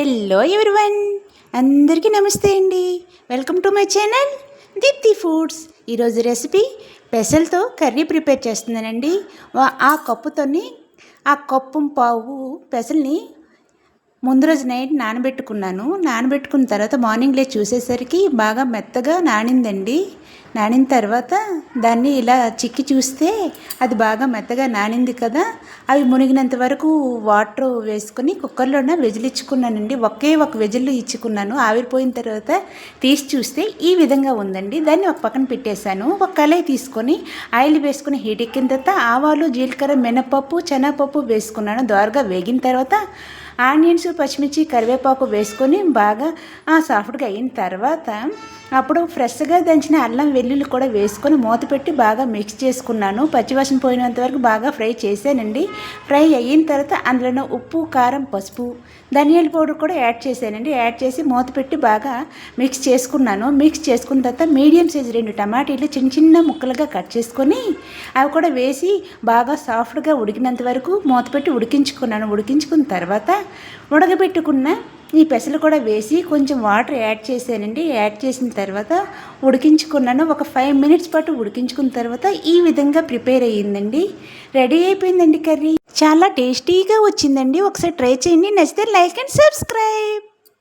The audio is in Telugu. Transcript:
హలో ఎవరివన్ అందరికీ నమస్తే అండి. Welcome to my channel Deepti foods ఈరోజు రెసిపీ పెసలతో కర్రీ ప్రిపేర్ చేస్తున్నానండి. ఆ కప్పుతోని ఆ కప్పు పావు పెసల్ని ముందు రోజు నైట్ నానబెట్టుకున్నాను. నానబెట్టుకున్న తర్వాత మార్నింగ్ లే చూసేసరికి బాగా మెత్తగా నానిందండి. నానిన తర్వాత దాన్ని ఇలా చిక్కి చూస్తే అది బాగా మెత్తగా నానింది కదా. అవి మునిగినంత వరకు వాటర్ వేసుకొని కుక్కర్లోనే వెజిలిచ్చుకున్నానండి. ఒకే ఒక వెజిల్లు ఇచ్చుకున్నాను. ఆవిరిపోయిన తర్వాత తీసి చూస్తే ఈ విధంగా ఉందండి. దాన్ని ఒక పక్కన పెట్టేశాను. ఒక కళాయి తీసుకొని ఆయిల్ వేసుకుని హీట్ ఎక్కిన తర్వాత ఆవాలు జీలకర్ర మినపప్పు శనగపప్పు వేసుకున్నాను. దోరగా వేగిన తర్వాత ఆనియన్స్ పచ్చిమిర్చి కరివేపాకు వేసుకొని బాగా సాఫ్ట్గా అయిన తర్వాత అప్పుడు ఫ్రెష్గా దంచిన అల్లం వెల్లుల్లి కూడా వేసుకొని మూత పెట్టి బాగా మిక్స్ చేసుకున్నాను. పచ్చివాసన పోయినంత వరకు బాగా ఫ్రై చేశానండి. ఫ్రై అయిన తర్వాత అందులో ఉప్పు కారం పసుపు ధనియాల పౌడర్ కూడా యాడ్ చేశానండి. యాడ్ చేసి మూత పెట్టి బాగా మిక్స్ చేసుకున్నాను. మిక్స్ చేసుకున్న తర్వాత మీడియం సైజ్ రెండు టమాటీలు చిన్న చిన్న ముక్కలుగా కట్ చేసుకొని అవి కూడా వేసి బాగా సాఫ్ట్గా ఉడికినంత వరకు మూత పెట్టి ఉడికించుకున్నాను. ఉడికించుకున్న తర్వాత ఉడకబెట్టుకున్న ఈ పెసలు కూడా వేసి కొంచెం వాటర్ యాడ్ చేశానండి. యాడ్ చేసిన తర్వాత ఉడికించుకున్నాను. ఒక ఫైవ్ మినిట్స్ పాటు ఉడికించుకున్న తర్వాత ఈ విధంగా ప్రిపేర్ అయ్యిందండి. రెడీ అయిపోయిందండి కర్రీ. చాలా టేస్టీగా వచ్చిందండి. ఒకసారి ట్రై చేయండి. నచ్చితే లైక్ అండ్ సబ్స్క్రైబ్.